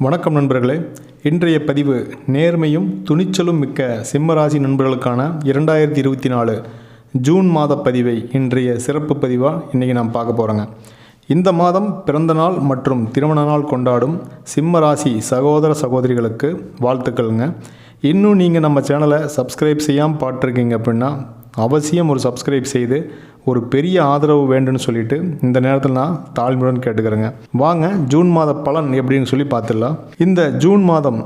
வணக்கம் நண்பர்களே. இன்றைய பதிவு நேர்மையும் துணிச்சலும் மிக்க சிம்மராசி நண்பர்களுக்கான இரண்டாயிரத்தி இருபத்தி நாலு ஜூன் மாத பதிவை இன்றைய சிறப்பு பதிவாக இன்றைக்கி நாம் பார்க்க போகிறோங்க இந்த மாதம் பிறந்த நாள் மற்றும் திருமண நாள் கொண்டாடும் சிம்மராசி சகோதர சகோதரிகளுக்கு வாழ்த்துக்கள்ங்க. இன்னும் நீங்கள் நம்ம சேனலை சப்ஸ்கிரைப் செய்யாமல் பார்த்துருக்கீங்க அப்படின்னா அவசியம் ஒரு சப்ஸ்கிரைப் செய்து ஒரு பெரிய ஆதரவு வேண்டும்னு சொல்லிட்டு இந்த நேரத்தில் நான் தாழ்மையுடன் கேட்டுக்கிறேங்க. வாங்க ஜூன் மாத பலன் எப்படின்னு சொல்லி பார்த்துடலாம். இந்த ஜூன் மாதம்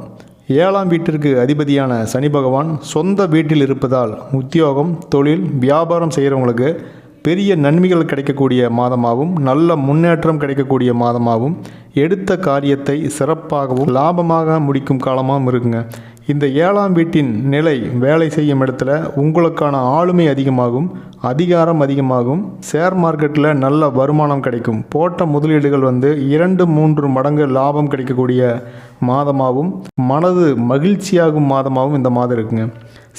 ஏழாம் வீட்டிற்கு அதிபதியான சனி பகவான் சொந்த வீட்டில் இருப்பதால் உத்தியோகம் தொழில் வியாபாரம் செய்கிறவங்களுக்கு பெரிய நன்மைகள் கிடைக்கக்கூடிய மாதமாகவும் நல்ல முன்னேற்றம் கிடைக்கக்கூடிய மாதமாகவும் எடுத்த காரியத்தை சிறப்பாகவும் லாபமாக முடிக்கும் காலமாகவும் இருக்குங்க. இந்த ஏழாம் வீட்டின் நிலை வேலை செய்யும் இடத்துல உங்களுக்கான ஆளுமை அதிகமாகும் அதிகாரம் அதிகமாகும் ஷேர் மார்க்கெட்டில் நல்ல வருமானம் கிடைக்கும். போட்ட முதலீடுகள் வந்து இரண்டு மூன்று மடங்கு லாபம் கிடைக்கக்கூடிய மாதமாகவும் மனது மகிழ்ச்சியாகும் மாதமாகவும் இந்த மாதம் இருக்குங்க.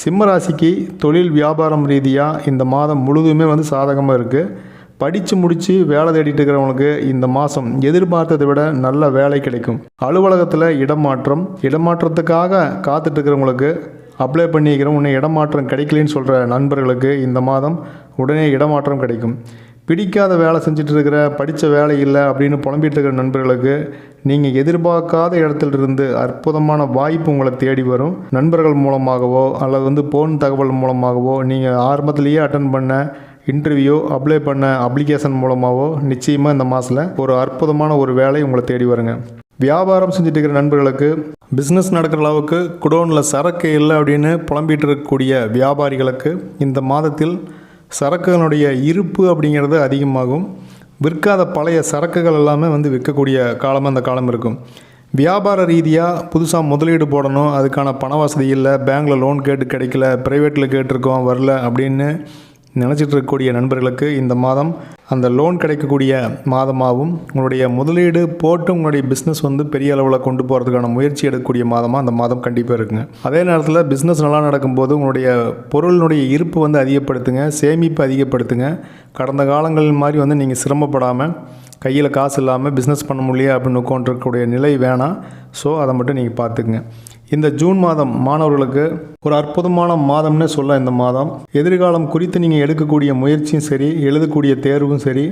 சிம்ம ராசிக்கு தொழில் வியாபாரம் ரீதியாக இந்த மாதம் முழுதுமே வந்து சாதகமாக இருக்குது படித்து முடித்து வேலை தேடிட்டு இருக்கிறவங்களுக்கு இந்த மாதம் எதிர்பார்த்ததை விட நல்ல வேலை கிடைக்கும். அலுவலகத்தில் இடமாற்றம் இடமாற்றத்துக்காக காத்துட்டு இருக்கிறவங்களுக்கு அப்ளை பண்ணிக்கிறோம். உன்னை இடமாற்றம் கிடைக்கலன்னு சொல்கிற நண்பர்களுக்கு இந்த மாதம் உடனே இடமாற்றம் கிடைக்கும். பிடிக்காத வேலை செஞ்சுட்டு இருக்கிற படித்த வேலை இல்லை அப்படின்னு புலம்பிகிட்டு இருக்கிற நண்பர்களுக்கு நீங்கள் எதிர்பார்க்காத இடத்துல இருந்து அற்புதமான வாய்ப்பு உங்களை தேடி வரும். நண்பர்கள் மூலமாகவோ அல்லது வந்து போன் தகவல் மூலமாகவோ நீங்கள் ஆரம்பத்திலேயே அட்டன் பண்ண இன்டர்வியூ அப்ளை பண்ண அப்ளிகேஷன் மூலமாகவோ நிச்சயமாக இந்த மாதத்தில் ஒரு அற்புதமான ஒரு வேலை உங்களை தேடி வருங்க. வியாபாரம் செஞ்சுட்டு இருக்கிற நண்பர்களுக்கு பிஸ்னஸ் நடக்கிற அளவுக்கு குடோனில் சரக்கு இல்லை அப்படின்னு புலம்பிட்டு இருக்கக்கூடிய வியாபாரிகளுக்கு இந்த மாதத்தில் சரக்குகளுடைய இருப்பு அப்படிங்கிறது அதிகமாகும். விற்காத பழைய சரக்குகள் எல்லாமே வந்து விற்கக்கூடிய காலமாக அந்த காலம் இருக்கும். வியாபார ரீதியாக புதுசாக முதலீடு போடணும் அதுக்கான பண வசதி இல்லை பேங்க்கில் லோன் கேட்டு கிடைக்கல ப்ரைவேட்டில் கேட்டிருக்கோம் வரல அப்படின்னு நினச்சிட்டு இருக்கக்கூடிய நண்பர்களுக்கு இந்த மாதம் அந்த லோன் கிடைக்கக்கூடிய மாதமாகவும் உங்களுடைய முதலீடு போட்டு உங்களுடைய பிஸ்னஸ் வந்து பெரிய அளவில் கொண்டு போகிறதுக்கான முயற்சி எடுக்கக்கூடிய மாதமாக அந்த மாதம் கண்டிப்பாக இருக்குங்க. அதே நேரத்தில் பிஸ்னஸ் நல்லா நடக்கும்போது உங்களுடைய பொருளினுடைய இருப்பு வந்து அதிகப்படுத்துங்க சேமிப்பு அதிகப்படுத்துங்க. கடந்த காலங்கள் மாதிரி வந்து நீங்கள் சிரமப்படாமல் கையில் காசு இல்லாமல் பிஸ்னஸ் பண்ண முடியல அப்படின்னு உட்காந்துருக்கக்கூடிய நிலை வேணாம். ஸோ அதை மட்டும் நீங்கள் பார்த்துக்குங்க. இந்த ஜூன் மாதம் மாணவர்களுக்கு ஒரு அற்புதமான மாதம்னு சொல்ல இந்த மாதம். எதிர்காலம் குறித்து நீங்கள் எடுக்கக்கூடிய முயற்சியும் சரி எழுதக்கூடிய தேர்வும் சரி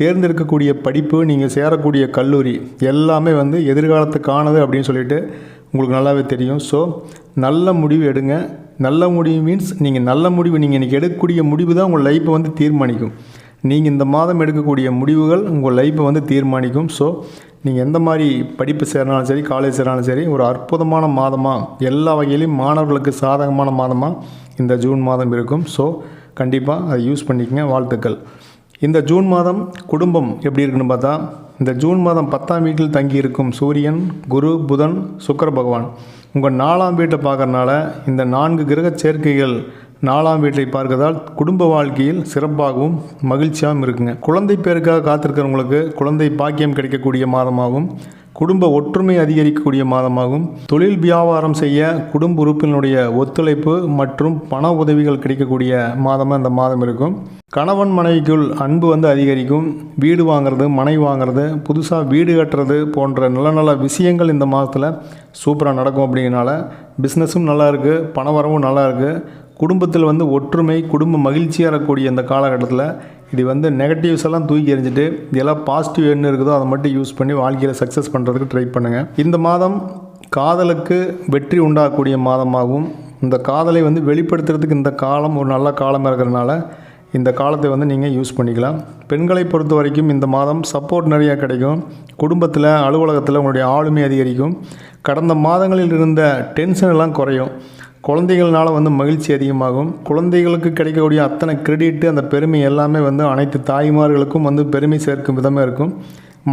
தேர்ந்தெடுக்கக்கூடிய படிப்பு நீங்கள் சேரக்கூடிய கல்லூரி எல்லாமே வந்து எதிர்காலத்துக்கானது அப்படின்னு சொல்லிட்டு உங்களுக்கு நல்லாவே தெரியும். ஸோ நல்ல முடிவு எடுங்க. நல்ல முடிவு மீன்ஸ் நீங்கள் நல்ல முடிவு நீங்கள் இன்றைக்கி எடுக்கக்கூடிய முடிவு தான் உங்கள் லைஃப்பை வந்து தீர்மானிக்கும். நீங்கள் இந்த மாதம் எடுக்கக்கூடிய முடிவுகள் உங்கள் லைஃப்பை வந்து தீர்மானிக்கும். ஸோ நீங்கள் எந்த மாதிரி படிப்பு சேரனாலும் சரி காலேஜ் சேரனாலும் சரி ஒரு அற்புதமான மாதமாக எல்லா வகையிலையும் மாணவர்களுக்கு சாதகமான மாதமாக இந்த ஜூன் மாதம் இருக்கும். ஸோ கண்டிப்பாக அதை யூஸ் பண்ணிக்கங்க. வாழ்த்துக்கள். இந்த ஜூன் மாதம் குடும்பம் எப்படி இருக்குன்னு பார்த்தா இந்த ஜூன் மாதம் பத்தாம் வீட்டில் தங்கி இருக்கும் சூரியன் குரு புதன் சுக்கர பகவான். உங்கள் நாலாம் வீட்டை பார்க்கறனால இந்த நான்கு கிரக சேர்க்கைகள் நாலாம் வீட்டை பார்க்கதால் குடும்ப வாழ்க்கையில் சிறப்பாகவும் மகிழ்ச்சியாகவும் இருக்குங்க. குழந்தை பேருக்காக காத்திருக்கிறவங்களுக்கு குழந்தை பாக்கியம் கிடைக்கக்கூடிய மாதமாகவும் குடும்ப ஒற்றுமை அதிகரிக்கக்கூடிய மாதமாகும் தொழில் வியாபாரம் செய்ய குடும்ப உறுப்பினருடைய ஒத்துழைப்பு மற்றும் பண உதவிகள் கிடைக்கக்கூடிய மாதமாக இந்த மாதம் இருக்கும். கணவன் மனைவிக்குள் அன்பு வந்து அதிகரிக்கும். வீடு வாங்குறது மனை வாங்குறது புதுசாக வீடு கட்டுறது போன்ற நல்ல நல்ல விஷயங்கள் இந்த மாதத்தில் சூப்பராக நடக்கும் அப்படிங்கிறனால பிஸ்னஸும் நல்லா இருக்குது பண வரவும் நல்லா இருக்குது குடும்பத்தில் வந்து ஒற்றுமை குடும்ப மகிழ்ச்சியாக இருக்கக்கூடிய இந்த காலகட்டத்தில் இது வந்து நெகட்டிவ்ஸ் எல்லாம் தூக்கி எறிஞ்சிட்டு இதெல்லாம் பாசிட்டிவ் என்ன இருக்குதோ அதை மட்டும் யூஸ் பண்ணி வாழ்க்கையில் சக்ஸஸ் பண்ணுறதுக்கு ட்ரை பண்ணுங்கள் இந்த மாதம் காதலுக்கு வெற்றி உண்டாகக்கூடிய மாதமாகவும் இந்த காதலை வந்து வெளிப்படுத்துறதுக்கு இந்த காலம் ஒரு நல்ல காலமாக இருக்கிறதுனால இந்த காலத்தை வந்து நீங்கள் யூஸ் பண்ணிக்கலாம். பெண்களை பொறுத்த வரைக்கும் இந்த மாதம் சப்போர்ட் நிறையா கிடைக்கும். குடும்பத்தில் அலுவலகத்தில் உங்களுடைய ஆளுமை அதிகரிக்கும். கடந்த மாதங்களில் இருந்த டென்ஷன் எல்லாம் குறையும். குழந்தைகள்னால வந்து மகிழ்ச்சி அதிகமாகும். குழந்தைகளுக்கு கிடைக்கக்கூடிய அத்தனை கிரெடிட்டு அந்த பெருமை எல்லாமே வந்து அனைத்து தாய்மார்களுக்கும் வந்து பெருமை சேர்க்கும் விதமாக இருக்கும்.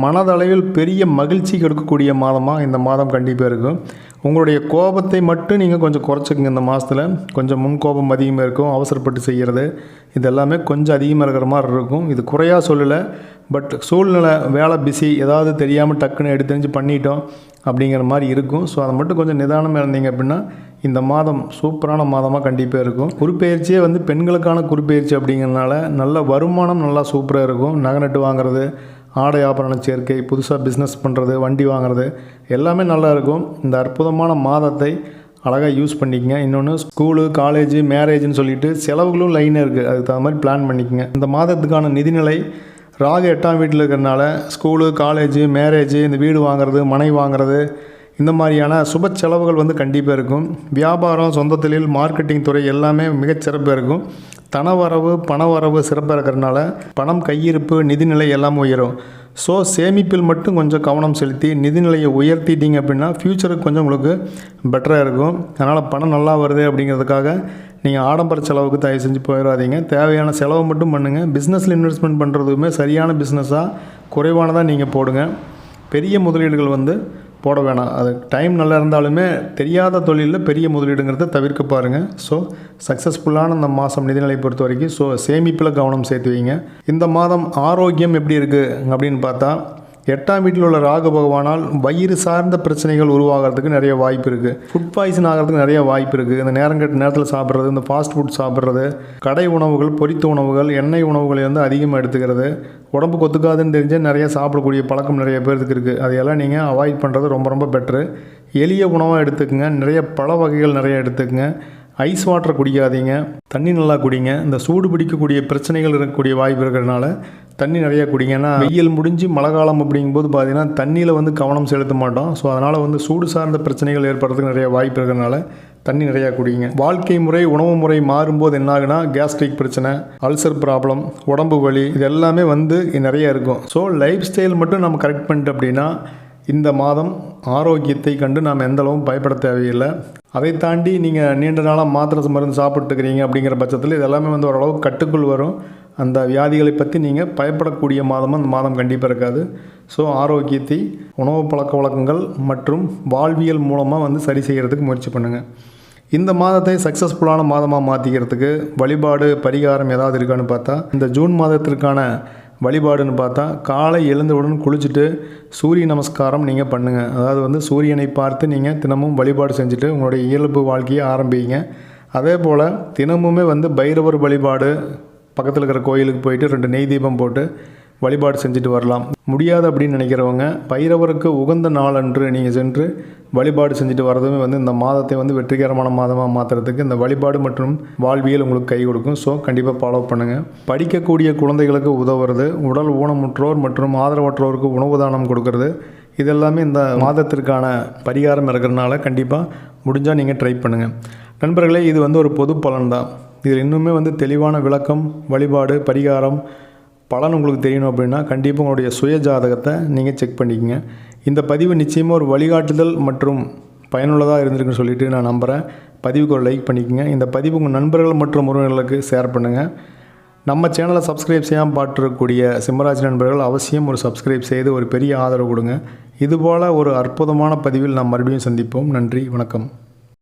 மனதளவில் பெரிய மகிழ்ச்சி கொடுக்கக்கூடிய மாதமாக இந்த மாதம் கண்டிப்பாக இருக்கும். உங்களுடைய கோபத்தை மட்டும் நீங்கள் கொஞ்சம் குறைச்சிக்கங்க இந்த மாதத்தில் கொஞ்சம் முன்கோபம் அதிகமாக இருக்கும் அவசரப்பட்டு செய்கிறது இது எல்லாமே கொஞ்சம் அதிகமாக இருக்கிற மாதிரி இருக்கும். இது குறையாக சொல்லலை பட் சூழ்நிலை வேலை பிஸி ஏதாவது தெரியாமல் டக்குன்னு எடுத்தெறிஞ்சு பண்ணிட்டோம். அப்படிங்கிற மாதிரி இருக்கும். ஸோ அதை மட்டும் கொஞ்சம் நிதானமாக இருந்தீங்க அப்படின்னா இந்த மாதம் சூப்பரான மாதமாக கண்டிப்பாக இருக்கும். குறிப்பெயர்ச்சியே வந்து பெண்களுக்கான குறிப்பெயர்ச்சி அப்படிங்கிறதுனால நல்ல வருமானம் நல்லா சூப்பராக இருக்கும். நகை நட்டு வாங்குறது ஆடை ஆபரண சேர்க்கை புதுசாக பிஸ்னஸ் பண்ணுறது வண்டி வாங்குறது எல்லாமே நல்லா இருக்கும். இந்த அற்புதமான மாதத்தை அழகாக யூஸ் பண்ணிக்கங்க. இன்னொன்று ஸ்கூலு காலேஜு மேரேஜ்னு சொல்லிட்டு செலவுகளும் லைனாக இருக்குது அதுக்கு தகுந்த மாதிரி பிளான் பண்ணிக்கங்க. இந்த மாதத்துக்கான நிதிநிலை ராகு எட்டாம் வீட்டில் இருக்கிறனால ஸ்கூலு காலேஜு மேரேஜு இந்த வீடு வாங்குறது மனை வாங்குறது இந்த மாதிரியான சுப செலவுகள் வந்து கண்டிப்பாக இருக்கும். வியாபாரம் சொந்த தொழில் மார்க்கெட்டிங் துறை எல்லாமே மிகச்சிறப்பாக இருக்கும். தனவரவு பணவரவு சிறப்பாக இருக்கிறனால பணம் கையிருப்பு நிதிநிலை எல்லாம் உயரும். ஸோ சேமிப்பில் மட்டும் கொஞ்சம் கவனம் செலுத்தி நிதிநிலையை உயர்த்திட்டீங்க அப்படின்னா ஃப்யூச்சருக்கு கொஞ்சம் உங்களுக்கு பெட்டராக இருக்கும். அதனால் பணம் நல்லா வருது அப்படிங்கிறதுக்காக நீங்கள் ஆடம்பர செலவுக்கு தயவு செஞ்சு போயிடாதீங்க தேவையான செலவை மட்டும் பண்ணுங்கள் பிஸ்னஸில் இன்வெஸ்ட்மெண்ட் பண்ணுறதுமே சரியான பிஸ்னஸாக குறைவானதாக நீங்கள் போடுங்க. பெரிய முதலீடுகள் வந்து போட வேணாம். அது டைம் நல்லா இருந்தாலுமே தெரியாத தொழிலில் பெரிய முதலீடுங்கிறத தவிர்க்க பாருங்கள் ஸோ சக்ஸஸ்ஃபுல்லான இந்த மாதம் நிதிநிலை பொறுத்த வரைக்கும் ஸோ சேமிப்பில் கவனம் சேர்த்து வைங்க இந்த மாதம் ஆரோக்கியம் எப்படி இருக்குது அப்படின்னு பார்த்தா எட்டாம் வீட்டில் உள்ள ராகு பகவானால் வயிறு சார்ந்த பிரச்சனைகள் உருவாகிறதுக்கு நிறைய வாய்ப்பு இருக்குது ஃபுட் பாய்சன் ஆகிறதுக்கு நிறைய வாய்ப்பு இருக்குது இந்த நேரம் கட்ட நேரத்தில் சாப்பிட்றது இந்த ஃபாஸ்ட் ஃபுட் சாப்பிட்றது கடை உணவுகள் பொரித்த உணவுகள் எண்ணெய் உணவுகளை வந்து அதிகமாக எடுத்துக்கிறது உடம்பு கொத்துக்காதுன்னு தெரிஞ்சு நிறைய சாப்பிடக்கூடிய பழக்கம் நிறைய பேருக்கு இருக்குது அதையெல்லாம் நீங்கள் அவாய்ட் பண்ணுறது ரொம்ப ரொம்ப பெட்ரு எளிய உணவாக எடுத்துக்கங்க. நிறைய பழ வகைகள் நிறைய எடுத்துக்கங்க. ஐஸ் வாட்டர் குடிக்காதீங்க தண்ணி நல்லா குடிங்க. இந்த சூடு பிடிக்கக்கூடிய பிரச்சனைகள் இருக்கக்கூடிய வாய்ப்பு இருக்கிறனால தண்ணி நிறையா குடிங்க. ஏன்னா வெயில் முடிஞ்சு மழை காலம் அப்படிங்கும்போது பார்த்தீங்கன்னா தண்ணியில் வந்து கவனம் செலுத்த மாட்டோம். ஸோ அதனால் வந்து சூடு சார்ந்த பிரச்சனைகள் ஏற்படுறதுக்கு நிறைய வாய்ப்பு இருக்கிறனால தண்ணி நிறையா குடிங்க. வாழ்க்கை முறை உணவு முறை மாறும்போது என்ன ஆகுனா கேஸ்ட்ரிக் பிரச்சனை அல்சர் ப்ராப்ளம் உடம்பு வலி இது எல்லாமே வந்து நிறைய இருக்கும். ஸோ லைஃப் ஸ்டைல் மட்டும் நம்ம கரெக்ட் பண்ணிட்டு அப்படின்னா இந்த மாதம் ஆரோக்கியத்தை கண்டு நாம் எந்தளவும் பயப்பட தேவையில்லை. அதை தாண்டி நீங்கள் நீண்ட நாளாக மாத்திரை மருந்து சாப்பிட்டுக்கிறீங்க அப்படிங்கிற பட்சத்தில் இது எல்லாமே வந்து ஓரளவு கட்டுக்குள் வரும். அந்த வியாதிகளை பற்றி நீங்கள் பயப்படக்கூடிய மாதமும் அந்த மாதம் கண்டிப்பாக இருக்காது. ஸோ ஆரோக்கியத்தை உணவு பழக்க வழக்கங்கள் மற்றும் வாழ்வியல் மூலமாக வந்து சரி செய்கிறதுக்கு முயற்சி பண்ணுங்கள் இந்த மாதத்தை சக்ஸஸ்ஃபுல்லான மாதமாக மாற்றிக்கிறதுக்கு வழிபாடு பரிகாரம் ஏதாவது இருக்கான்னு பார்த்தா இந்த ஜூன் மாதத்திற்கான வழிபாடுன்னு பார்த்தா காலை எழுந்தவுடன் குளிச்சுட்டு சூரிய நமஸ்காரம் நீங்கள் பண்ணுங்கள் அதாவது வந்து சூரியனை பார்த்து நீங்கள் தினமும் வழிபாடு செஞ்சுட்டு உங்களுடைய இயல்பு வாழ்க்கையை ஆரம்பிங்க. அதே போல் தினமுமே வந்து பைரவர் வழிபாடு பக்கத்தில் இருக்கிற கோயிலுக்கு போயிட்டு ரெண்டு நெய் தீபம் போட்டு வழிபாடு செஞ்சுட்டு வரலாம். முடியாது அப்படின்னு நினைக்கிறவங்க பைரவருக்கு உகந்த நாள் அன்று நீங்கள் சென்று வழிபாடு செஞ்சுட்டு வரதுமே வந்து இந்த மாதத்தை வந்து வெற்றிகரமான மாதமாக மாற்றுறதுக்கு இந்த வழிபாடு மற்றும் வாழ்வியல் உங்களுக்கு கை கொடுக்கும். ஸோ கண்டிப்பாக ஃபாலோ பண்ணுங்கள் படிக்கக்கூடிய குழந்தைகளுக்கு உதவுறது உடல் ஊனமுற்றோர் மற்றும் ஆதரவற்றோருக்கு உணவு தானம் கொடுக்கறது இதெல்லாமே இந்த மாதத்திற்கான பரிகாரம் இருக்கிறதுனால கண்டிப்பாக முடிஞ்சால் நீங்கள் ட்ரை பண்ணுங்கள் நண்பர்களே இது வந்து ஒரு பொது பலன் தான் இதில் இன்னுமே வந்து தெளிவான விளக்கம் வழிபாடு பரிகாரம் பலன் உங்களுக்கு தெரியணும் அப்படின்னா கண்டிப்பாக உங்களுடைய சுய ஜாதகத்தை நீங்கள் செக் பண்ணிக்கங்க. இந்த பதிவு நிச்சயமாக ஒரு வழிகாட்டுதல் மற்றும் பயனுள்ளதாக இருந்திருக்குன்னு சொல்லிட்டு நான் நம்புகிறேன் பதிவுக்கு ஒரு லைக் பண்ணிக்கோங்க. இந்த பதிவு உங்கள் நண்பர்கள் மற்றும் உறவினர்களுக்கு ஷேர் பண்ணுங்கள் நம்ம சேனலை சப்ஸ்கிரைப் செய்யாமல் பாட்டிருக்கக்கூடிய சிம்மராஜ் நண்பர்கள் அவசியம் ஒரு சப்ஸ்கிரைப் செய்து ஒரு பெரிய ஆதரவு கொடுங்க. இதுபோல் ஒரு அற்புதமான பதிவில் நாம் மறுபடியும் சந்திப்போம். நன்றி வணக்கம்.